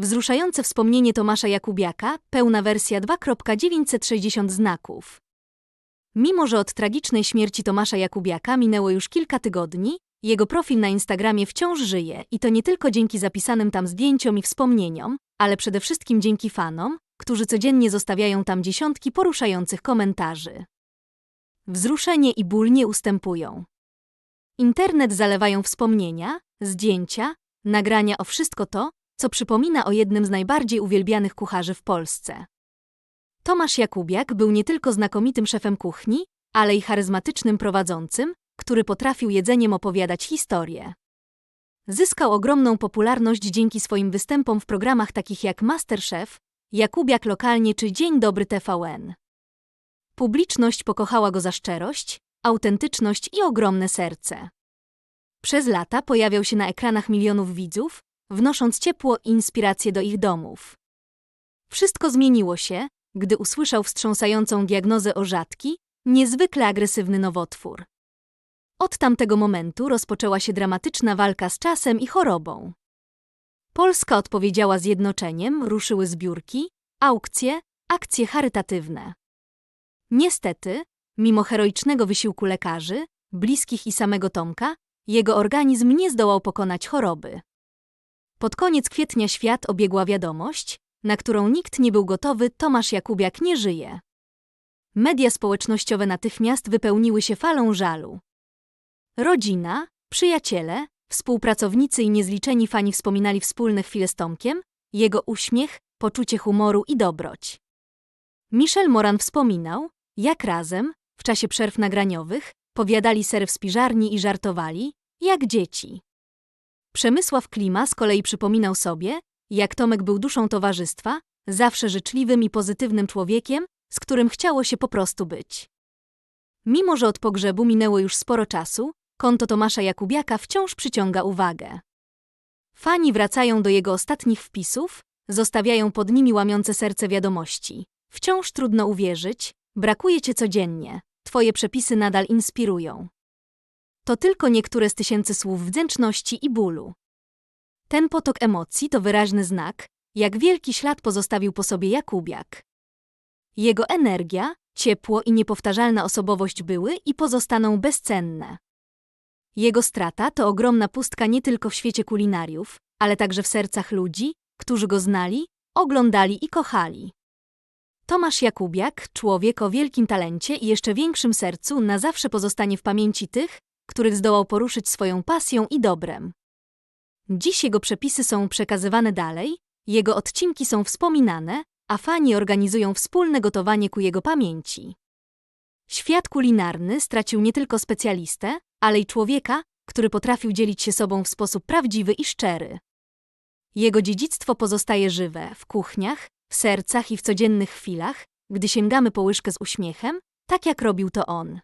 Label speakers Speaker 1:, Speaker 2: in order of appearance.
Speaker 1: Wzruszające wspomnienie Tomasza Jakubiaka, pełna wersja 2.960 znaków. Mimo, że od tragicznej śmierci Tomasza Jakubiaka minęło już kilka tygodni, jego profil na Instagramie wciąż żyje i to nie tylko dzięki zapisanym tam zdjęciom i wspomnieniom, ale przede wszystkim dzięki fanom, którzy codziennie zostawiają tam dziesiątki poruszających komentarzy. Wzruszenie i ból nie ustępują. Internet zalewają wspomnienia, zdjęcia, nagrania o wszystko to, co przypomina o jednym z najbardziej uwielbianych kucharzy w Polsce. Tomasz Jakubiak był nie tylko znakomitym szefem kuchni, ale i charyzmatycznym prowadzącym, który potrafił jedzeniem opowiadać historię. Zyskał ogromną popularność dzięki swoim występom w programach takich jak Masterchef, Jakubiak lokalnie czy Dzień Dobry TVN. Publiczność pokochała go za szczerość, autentyczność i ogromne serce. Przez lata pojawiał się na ekranach milionów widzów, wnosząc ciepło i inspirację do ich domów. Wszystko zmieniło się, gdy usłyszał wstrząsającą diagnozę o rzadki, niezwykle agresywny nowotwór. Od tamtego momentu rozpoczęła się dramatyczna walka z czasem i chorobą. Polska odpowiedziała zjednoczeniem, ruszyły zbiórki, aukcje, akcje charytatywne. Niestety, mimo heroicznego wysiłku lekarzy, bliskich i samego Tomka, jego organizm nie zdołał pokonać choroby. Pod koniec kwietnia świat obiegła wiadomość, na którą nikt nie był gotowy, Tomasz Jakubiak nie żyje. Media społecznościowe natychmiast wypełniły się falą żalu. Rodzina, przyjaciele, współpracownicy i niezliczeni fani wspominali wspólne chwile z Tomkiem, jego uśmiech, poczucie humoru i dobroć. Michel Moran wspominał, jak razem, w czasie przerw nagraniowych, powiadali ser w spiżarni i żartowali, jak dzieci. Przemysław Klima z kolei przypominał sobie, jak Tomek był duszą towarzystwa, zawsze życzliwym i pozytywnym człowiekiem, z którym chciało się po prostu być. Mimo, że od pogrzebu minęło już sporo czasu, konto Tomasza Jakubiaka wciąż przyciąga uwagę. Fani wracają do jego ostatnich wpisów, zostawiają pod nimi łamiące serce wiadomości. Wciąż trudno uwierzyć, brakuje cię codziennie, twoje przepisy nadal inspirują. To tylko niektóre z tysięcy słów wdzięczności i bólu. Ten potok emocji to wyraźny znak, jak wielki ślad pozostawił po sobie Jakubiak. Jego energia, ciepło i niepowtarzalna osobowość były i pozostaną bezcenne. Jego strata to ogromna pustka nie tylko w świecie kulinariów, ale także w sercach ludzi, którzy go znali, oglądali i kochali. Tomasz Jakubiak, człowiek o wielkim talencie i jeszcze większym sercu, na zawsze pozostanie w pamięci tych, których zdołał poruszyć swoją pasją i dobrem. Dziś jego przepisy są przekazywane dalej, jego odcinki są wspominane, a fani organizują wspólne gotowanie ku jego pamięci. Świat kulinarny stracił nie tylko specjalistę, ale i człowieka, który potrafił dzielić się sobą w sposób prawdziwy i szczery. Jego dziedzictwo pozostaje żywe w kuchniach, w sercach i w codziennych chwilach, gdy sięgamy po łyżkę z uśmiechem, tak jak robił to on.